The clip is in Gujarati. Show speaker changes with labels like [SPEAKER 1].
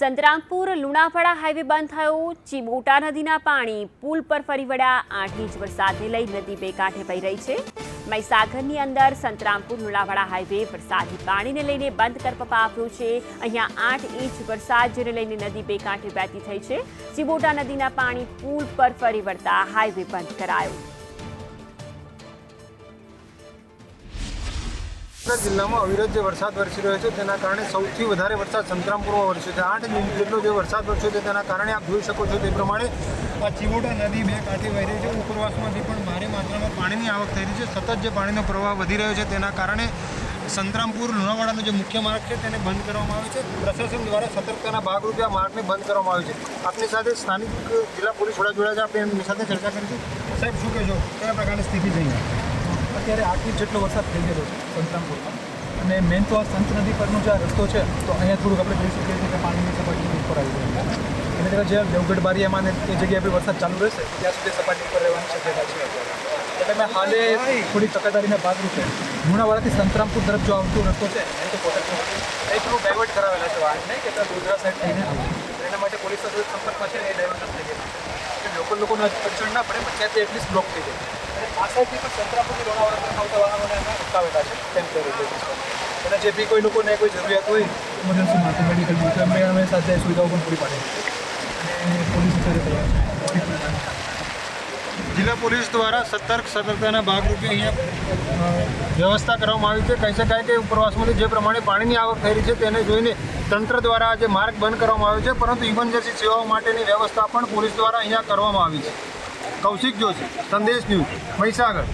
[SPEAKER 1] સંતરામપુર લુણાવાડા હાઈવે બંધ થયો. ચીબોટા નદીના પાણી પુલ પર ફરી વળ્યા. આઠ ઇંચ વરસાદને લઈ નદી બે કાંઠે વહી રહી છે. મહીસાગરની અંદર સંતરામપુર લુણાવાડા હાઈવે વરસાદી પાણીને લઈને બંધ કરવામાં આવ્યો છે. અહીંયા આઠ ઇંચ વરસાદ જેને લઈને નદી બે કાંઠે વહેતી થઈ છે. ચીબોટા નદીના પાણી પુલ પર ફરી વળતા હાઈવે બંધ કરાયો.
[SPEAKER 2] વડોદરા જિલ્લામાં અવિરત જે વરસાદ વરસી રહ્યો છે, તેના કારણે સૌથી વધારે વરસાદ સંતરામપુરમાં વરસ્યો છે. આઠ ઇંચ જેટલો જે વરસાદ વરસ્યો છે, તેના કારણે આપ જોઈ શકો છો તે પ્રમાણે આ ચીવોટા નદી બે કાંઠે વહી રહી છે. ઉપરવાસમાંથી પણ ભારે માત્રામાં પાણીની આવક થઈ રહી છે. સતત જે પાણીનો પ્રવાહ વધી રહ્યો છે, તેના કારણે સંતરામપુર લુણાવાડાનો જે મુખ્ય માર્ગ છે, તેને બંધ કરવામાં આવ્યો છે. પ્રશાસન દ્વારા સતર્કતાના ભાગરૂપે આ માર્ગને બંધ કરવામાં આવ્યો છે. આપની સાથે સ્થાનિક જિલ્લા પોલીસ વડા જોડાયા છે આપણે એમની સાથે ચર્ચા કરીશું સાહેબ, શું કહેશો? કયા પ્રકારની સ્થિતિ છે અહીંયા?
[SPEAKER 3] અત્યારે આઠ જેટલો વરસાદ થઈ ગયેલો છે સંતરામપુરમાં. અને મેન તો આ સંત નદી પરનો જે આ રસ્તો છે, તો અહીંયા થોડુંક આપણે જોઈ શકીએ છીએ કે પાણીની સપાટી ઉપર આવી ગયું એટલે જગ્યાએ જે દેવગઢ બારિયામાં ને એ જગ્યાએ વરસાદ ચાલુ રહેશે, ત્યાં સુધી સપાટી ઉપર રહેવાની શક્યતા છે. એટલે મેં હાલે થોડી તકેદારીના ભાગરૂપે લુણાવાડાથી સંતરામપુર તરફ જો આવતો રસ્તો છે, એ તો પોતાનો એ થોડું ડાયવર્ટ કરાવેલા છે વાહનને કે ત્યાં ગોધરા સાઈડ થઈને એના માટે પોલીસ સાથે સંપર્કમાં છે એ ડાયવર્ટ થઈ ગયો કે લોકલ લોકોને અડચણ ના પડે, પણ ત્યાંથી એટલીસ્ટ બ્લોક થઈ જાય. અને જે કોઈ લોકોને કોઈ જરૂરિયાત હોય અમે સાથે સુવિધાઓ પણ પૂરી પાડી
[SPEAKER 2] જિલ્લા પોલીસ દ્વારા સતર્ક સતર્કતાના ભાગરૂપે અહીંયા વ્યવસ્થા કરવામાં આવી છે. કહી શકાય કે ઉપરવાસમાંથી જે પ્રમાણે પાણીની આવક થઈ રહી છે, તેને જોઈને તંત્ર દ્વારા આજે માર્ગ બંધ કરવામાં આવ્યો છે. પરંતુ ઇમરજન્સી સેવાઓ માટેની વ્યવસ્થા પણ પોલીસ દ્વારા અહીંયા કરવામાં આવી છે. કૌશિક જોશી સંદેશ ન્યૂઝ મહીસાગર.